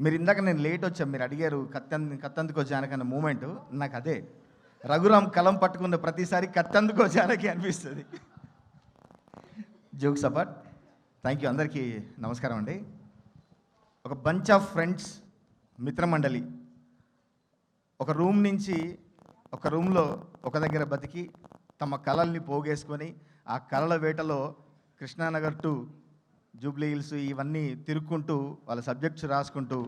మీరు ఇందాక నేను లేట్ వచ్చాను మీరు అడిగారు కత్తంది కత్తందుకో జానకి అన్న మూమెంట్ నాకు అదే. రఘురామ్ కలం పట్టుకున్న ప్రతిసారి కత్తందుకో జానకి అనిపిస్తుంది. జోక్స్ అపార్ట్ థ్యాంక్ యూ అందరికీ నమస్కారం అండి. ఒక బంచ్ ఆఫ్ ఫ్రెండ్స్ మిత్రమండలి. ఒక రూమ్ నుంచి ఒక రూమ్లో ఒక దగ్గర బతికి తమ కళల్ని పోగేసుకొని ఆ కళల వేటలో కృష్ణానగర్ టు జూబ్లీ హిల్స్ ఇవన్నీ తిరుక్కుంటూ వాళ్ళ సబ్జెక్ట్స్ రాసుకుంటూ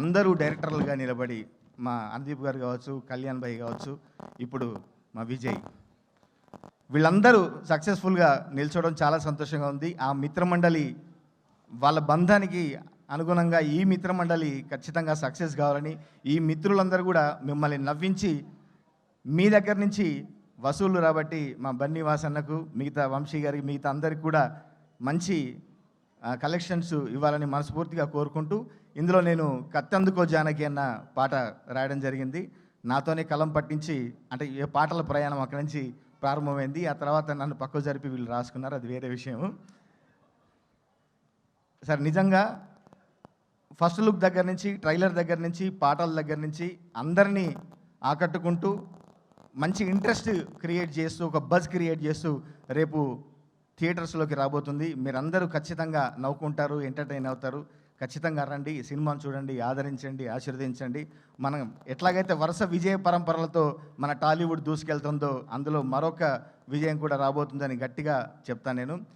అందరూ డైరెక్టర్లుగా నిలబడి మా అందీప్ గారు కావచ్చు కళ్యాణ్ భాయ్ కావచ్చు ఇప్పుడు మా విజయ్. వీళ్ళందరూ సక్సెస్ఫుల్గా నిల్చోవడం చాలా సంతోషంగా ఉంది. ఆ మిత్రమండలి వాళ్ళ బంధానికి అనుగుణంగా ఈ మిత్రమండలి ఖచ్చితంగా సక్సెస్ కావాలని ఈ మిత్రులందరూ కూడా మిమ్మల్ని నవ్వించి మీ దగ్గర నుంచి వసూలు రాబట్టి మా బన్నీ వాసన్నకు మిగతా వంశీ గారికి మిగతా అందరికి కూడా మంచి కలెక్షన్స్ ఇవ్వాలని మనస్ఫూర్తిగా కోరుకుంటూ ఇందులో నేను కత్తందుకో జానకి అన్న పాట రాయడం జరిగింది. నాతోనే కలం పట్టించి అంటే ఏ పాటల ప్రయాణం అక్కడి నుంచి ప్రారంభమైంది. ఆ తర్వాత నన్ను పక్కకు జరిపి వీళ్ళు రాసుకున్నారు. అది వేరే విషయం. సార్ నిజంగా ఫస్ట్ లుక్ దగ్గర నుంచి ట్రైలర్ దగ్గర నుంచి పాటల దగ్గర నుంచి అందరినీ ఆకట్టుకుంటూ మంచి ఇంట్రెస్ట్ క్రియేట్ చేస్తూ ఒక బజ్ క్రియేట్ చేస్తూ రేపు థియేటర్స్లోకి రాబోతుంది. మీరందరూ ఖచ్చితంగా నవ్వుకుంటారు ఎంటర్టైన్ అవుతారు. ఖచ్చితంగా రండి. ఈ సినిమాను చూడండి ఆదరించండి ఆశీర్వదించండి. మనం ఎట్లాగైతే వరుస విజయ పరంపరలతో మన టాలీవుడ్ దూసుకెళ్తుందో అందులో మరొక విజయం కూడా రాబోతుందని గట్టిగా చెప్తాను నేను.